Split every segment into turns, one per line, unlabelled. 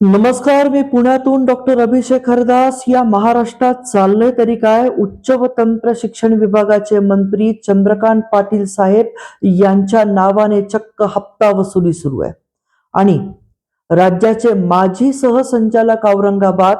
नमस्कार मी पुण्यातून डॉक्टर अभिषेक हरदास या महाराष्ट्रात चाललंय. तरी काय? उच्च व तंत्र शिक्षण विभागाचे मंत्री चंद्रकांत पाटील साहेब यांच्या नावाने चक्क हप्ता वसुली सुरू आहे. आणि राज्याचे माजी सहसंचालक औरंगाबाद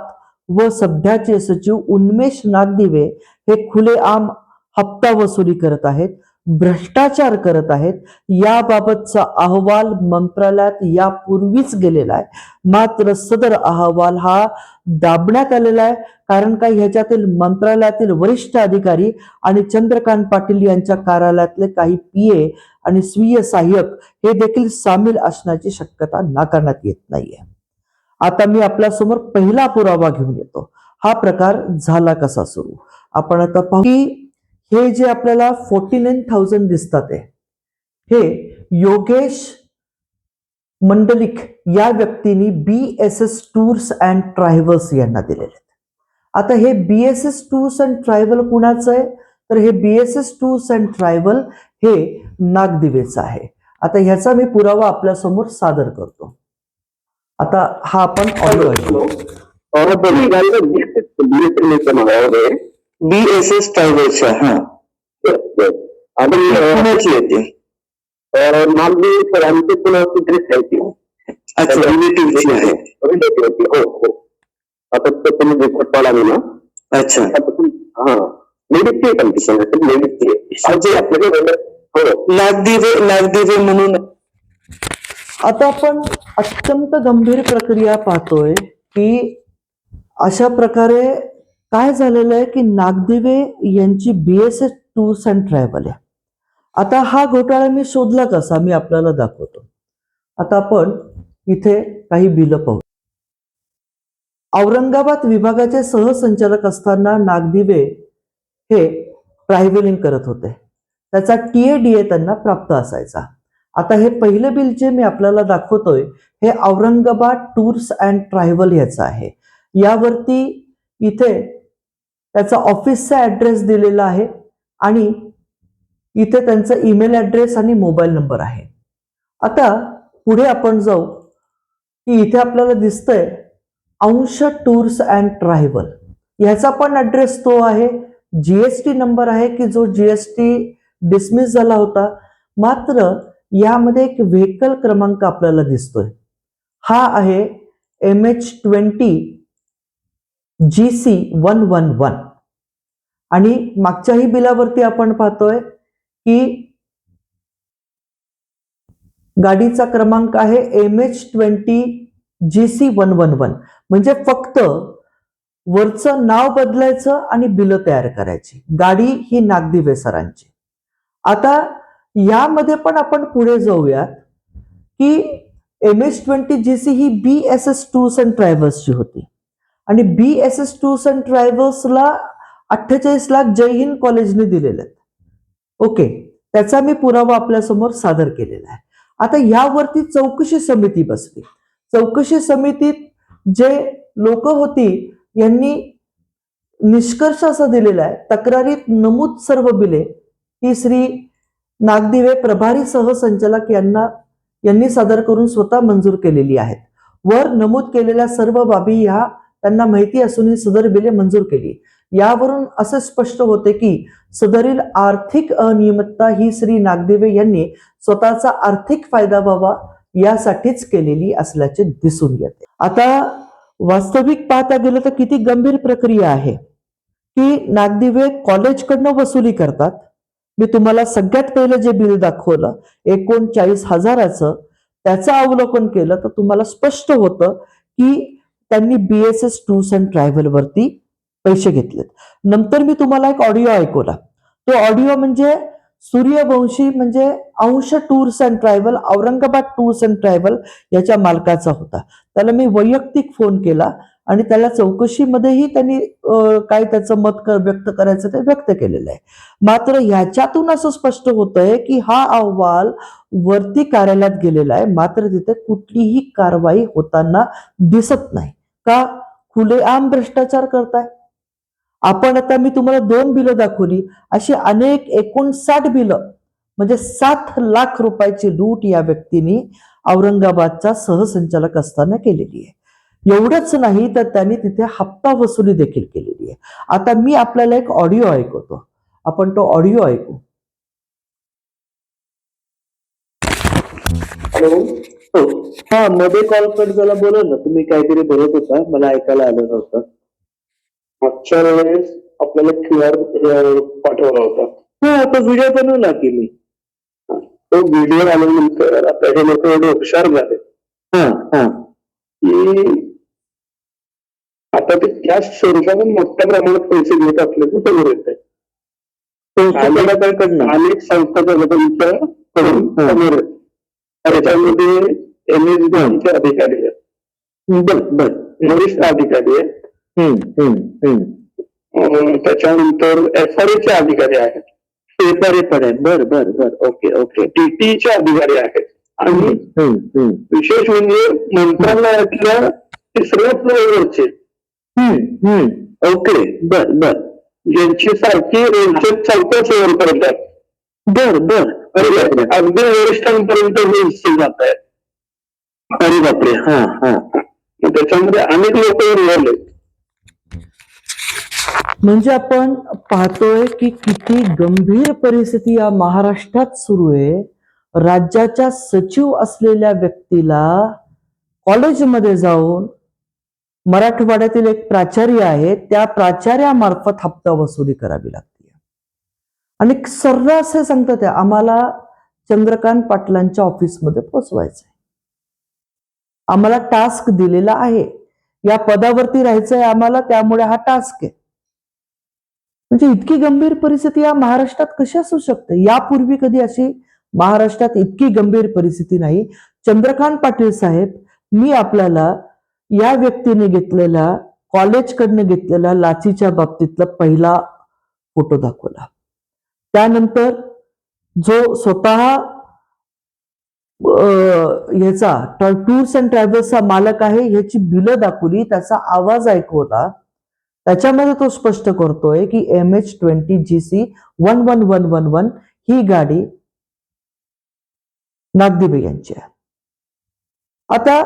व सध्याचे सचिव उन्मेष नागदिवे हे खुलेआम हप्ता वसुली करत आहेत. भ्रष्टाचार करत आहेत. याबाबतचा अहवाल मंत्रालयात यापूर्वीच गेलेला आहे. मात्र सदर अहवाल हा दाबण्यात आलेला आहे. कारण का ह्याच्यातील मंत्रालयातील वरिष्ठ अधिकारी आणि चंद्रकांत पाटील यांच्या कार्यालयातले काही पीए आणि स्वीय सहाय्यक हे देखील सामील असण्याची शक्यता नाकारण्यात येत नाहीये. आता मी आपल्यासमोर पहिला पुरावा घेऊन येतो. हा प्रकार झाला कसा सुरू? आपण आता पाहू की हे जे आपल्याला फोर्टी नाईन थाउजंड दिसतात हे योगेश मंडलिक या व्यक्तींनी B S S tours and travels यांना दिलेले आहेत. आता हे B S S tours and travel कुणाचं आहे? तर हे B S S tours and travel हे नागदिवेचं आहे. आता ह्याचा मी पुरावा आपल्यासमोर सादर करतो. आता हा आपण ऑडिओ ऐकू.
और बड़ी गाड़ी का बीएसएस लेकर मंगाया है
बी एस एस ट्रॅव्हल्सच्या हा
आणि
पुण्याची येते
नाम भी सर आमचे पुण्याची ट्रिप आहे ती
अच्छा। रिलेटिव्हची आहे
Relative होती. हो। हो आता तर तुम्ही रिपोर्ट पाहिला ना।
अच्छा।
आता तुम हा। लेडीजची कंडिशन आहे लेडीजची आज आपल्याकडे हो।
नागदिवे नागदिवे म्हणून
आता आपण अत्यंत गंभीर प्रक्रिया पाहतोय की अशा प्रकारे काय झालेलं आहे की नागदिवे यांची बीएसएस टूर्स अँड ट्रॅव्हल आहे. आता हा घोटाळा मी शोधला कसा? मी आपल्याला दाखवतो. आता आपण इथे काही बिलं पाहू. औरंगाबाद विभागाचे सहसंचालक असताना नागदिवे हे ट्रॅव्हलिंग करत होते. त्याचा टी ए डी ए त्यांना प्राप्त असायचा. आता हे पहिलं बिल जे मी आपल्याला दाखवतोय हे औरंगाबाद टूर्स अँड ट्रॅव्हल याचं आहे. यावरती इथे त्याचा ऑफिसचा ऍड्रेस दिलेला आहे आणि इथे त्यांचा ईमेल ऍड्रेस आणि मोबाईल नंबर आहे. आता पुढे आपण जाऊ की इथे आपल्याला दिसतंय अंश टूर्स अँड ट्रायव्हल ह्याचा पण ऍड्रेस तो आहे. जीएसटी नंबर आहे की जो जीएसटी डिसमिस झाला होता. मात्र यामध्ये एक व्हेकल क्रमांक आपल्याला दिसतोय. हा आहे M H twenty G C one one one आणि मागच्याही बिलावरती आपण पाहतोय की गाडीचा क्रमांक आहे M H twenty G C one one one म्हणजे फक्त वरचं नाव बदलायचं आणि बिलं तयार करायची. गाडी ही नागदिवे सरांची आता यामध्ये पण आपण पुढे जाऊयात की M H twenty G C he B S S tours and ट्रॅव्हल्सची होती. आणि B S S tours and ट्रॅव्हल्सला अठ्ठेचाळीस लाख जय हिंद कॉलेजने दिलेले आहेत. ओके त्याचा मी पुरावा आपल्यासमोर सादर केलेला आहे. आता यावरती चौकशी समिती बसली. चौकशी समितीत जे लोक होती यांनी निष्कर्ष असा दिलेला आहे तक्रारीत नमूद सर्व बिले ही श्री नागदिवे प्रभारी सहसंचालक यांना यांनी सादर करून स्वतः मंजूर केलेली आहेत. वर नमूद केलेल्या सर्व बाबी ह्या त्यांना माहिती असून ही सदर बिले मंजूर केली. यावरून असे स्पष्ट होते की सदरील आर्थिक अनियमितता ही श्री नागदेवे यांनी स्वतःचा आर्थिक फायदा व्हावा यासाठीच केलेली असल्याचे दिसून येते. आता वास्तविक पाहता गेलं तर किती गंभीर प्रक्रिया आहे. की नागदिवे कॉलेजकडनं वसुली करतात. मी तुम्हाला सगळ्यात पहिलं जे बिल दाखवलं एकोणचाळीस हजाराचं त्याचं अवलोकन केलं तर तुम्हाला स्पष्ट होतं की त्यांनी बीएसएस टूर्स अँड ट्रॅव्हलवरती पैसे घेतलेत. नंतर मी तुम्हाला एक ऑडिओ ऐकवला. तो ऑडिओ म्हणजे सूर्यवंशी म्हणजे Ansh tours and travel Aurangabad tours and travel याच्या मालकाचा होता. त्याला मी वैयक्तिक फोन केला आणि त्याला चौकशीमध्येही त्यांनी काय त्याचं मत कर व्यक्त करायचं ते व्यक्त केलेलं आहे. मात्र ह्याच्यातून असं स्पष्ट होतंय की हा अहवाल वरती कार्यालयात गेलेला आहे. मात्र तिथे कुठलीही कारवाई होताना दिसत नाही. का खुलेआम भ्रष्टाचार करताय? आपण आता मी तुम्हाला दोन बिलं दाखवली. अशी अनेक एकोणसाठ बिलं म्हणजे सात लाख रुपयाची लूट या व्यक्तीने औरंगाबादचा सहसंचालक असताना केलेली आहे. एवढंच नाही तर त्यांनी तिथे हप्ता वसुली देखील केलेली आहे. आता मी आपल्याला एक ऑडिओ ऐकवतो. आपण तो ऑडिओ ऐकू.
हॅलो. हो. हा मध्ये कॉल कट झाला. बोला ना तुम्ही काहीतरी बोलत होता. मला ऐकायला आलं नव्हतं.
मागच्या वेळेस आपल्याला क्यू आर पाठवला होता.
हा आता व्हिडिओ बनवला की मी.
तो व्हिडिओ आल्यानंतर हे लोक एवढे हुशार झाले.
हा हा.
की आता ते त्या स्वरूपातून मोठ्या प्रमाणात पैसे घेत असल्याचं समोर येत आहे. अनेक संस्था त्यांच्या कडून
हा.
समोर आहेत. त्याच्यामध्ये एम एस चे अधिकारी आहेत.
बर बर.
वरिष्ठ अधिकारी आहेत. त्याच्यानंतर एफ आर चे अधिकारी आहेत.
पेपर पण आहे बर बर बर. Okay okay.
टीटीचे अधिकारी आहेत. आणि विशेष म्हणजे मंत्रालयातल्या तिसऱ्या फ्लोअरवरचे
हम्म हम्म. ओके. बर बर.
ज्यांची सारखी रेलचेक चौथ्या फ्लोअर पर्यंत आहे
बर. अरे
बापरे. अगदी वरिष्ठांपर्यंत हे हिस्से जात आहेत.
अरे बापरे. हा हा.
त्याच्यामध्ये अनेक लोक इन्व्हॉल्व
म्हणजे आपण पाहतोय की किती गंभीर परिस्थिती या महाराष्ट्रात सुरू आहे. राज्याच्या सचिव असलेल्या व्यक्तीला कॉलेजमध्ये जाऊन मराठवाड्यातील एक प्राचार्य आहे त्या प्राचार्यामार्फत हप्ता वसुली करावी लागते. आणि सर्रास हे सांगतात आम्हाला चंद्रकांत पाटलांच्या ऑफिसमध्ये पोचवायचंय. आम्हाला टास्क दिलेला आहे. या पदावरती राहायचंय आम्हाला त्यामुळे हा टास्क आहे. म्हणजे इतकी गंभीर परिस्थिती या महाराष्ट्रात कशी असू शकते? यापूर्वी कधी अशी महाराष्ट्रात इतकी गंभीर परिस्थिती नाही. चंद्रकांत पाटील साहेब मी आपल्याला या व्यक्तीने घेतलेला कॉलेजकडनं घेतलेला लाचीच्या बाबतीतला पहिला फोटो दाखवला. त्यानंतर जो स्वतः ह्याचा याचा टूर्स अँड ट्रॅव्हल्सचा मालक आहे ह्याची बिलं दाखवली त्याचा आवाज ऐकवला त्याच्यामध्ये तो स्पष्ट करतोय की M H twenty G C one one one one one ही गाडी नागदिबे यांची आहे. आता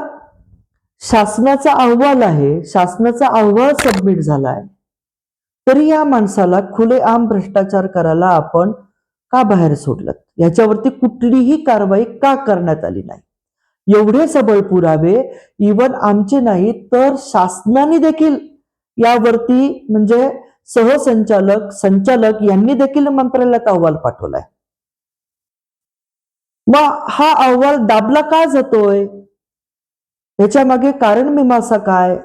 शासनाचा अहवाल आहे शासनाचा अहवाल सबमिट झालाय. तरी या माणसाला खुलेआम भ्रष्टाचार करायला आपण का बाहेर सोडलं याच्यावरती कुठलीही कारवाई का करण्यात आली नाही? एवढे सबळ पुरावे इवन आमचे नाही तर शासनाने देखील यावरती म्हणजे सहसंचालक संचालक यांनी देखील मंत्रालयात अहवाल पाठवलाय. मग हा अहवाल दाबला का जातोय? याच्या मागे कारण मीमांसा काय?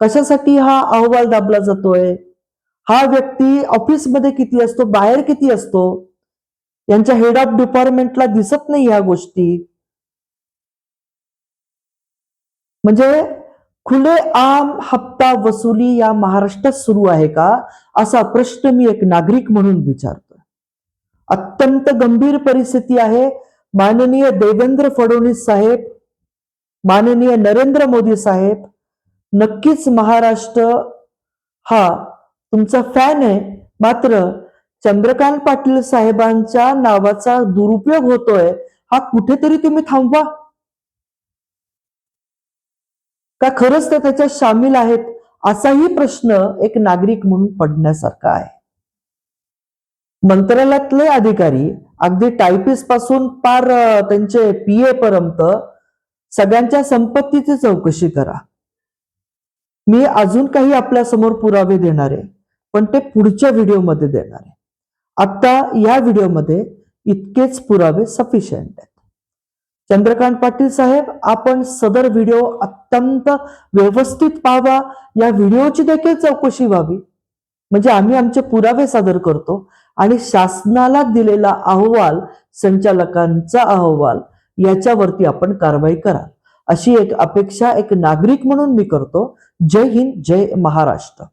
कशासाठी हा अहवाल दाबला जातोय? हा व्यक्ती ऑफिसमध्ये किती असतो बाहेर किती असतो यांच्या हेड ऑफ डिपार्टमेंटला दिसत नाही ह्या गोष्टी. म्हणजे खुले आम हप्ता वसुली या महाराष्ट्रात सुरू आहे का असा प्रश्न मी एक नागरिक म्हणून विचारतो अत्यंत गंभीर परिस्थिती आहे. माननीय देवेंद्र फडणवीस साहेब माननीय नरेंद्र मोदी साहेब नक्कीच महाराष्ट्र हा तुमचा फॅन आहे. मात्र चंद्रकांत पाटील साहेबांच्या नावाचा दुरुपयोग होतोय हा कुठेतरी तुम्ही थांबवा. का खरंच ते त्याच्यात सामील आहेत असाही प्रश्न एक नागरिक म्हणून पडण्यासारखा आहे. मंत्रालयातले अधिकारी अगदी टायपिसपासून पार त्यांचे पीए पर्यंत सगळ्यांच्या संपत्तीची चौकशी करा. मी अजून काही आपल्यासमोर पुरावे देणार आहे. पण ते पुढच्या व्हिडिओमध्ये देणार आहे. आता या व्हिडिओमध्ये इतकेच पुरावे सफिशियंट आहेत. चंद्रकांत पाटील साहेब आपण सदर व्हिडिओ अत्यंत व्यवस्थित पाहावा या व्हिडिओची देखील चौकशी व्हावी. म्हणजे आम्ही आमचे पुरावे सादर करतो आणि शासनाला दिलेला अहवाल संचालकांचा अहवाल याच्यावरती आपण कारवाई कराल. अशी एक अपेक्षा एक नागरिक म्हणून मी करतो. जय हिंद जय महाराष्ट्र.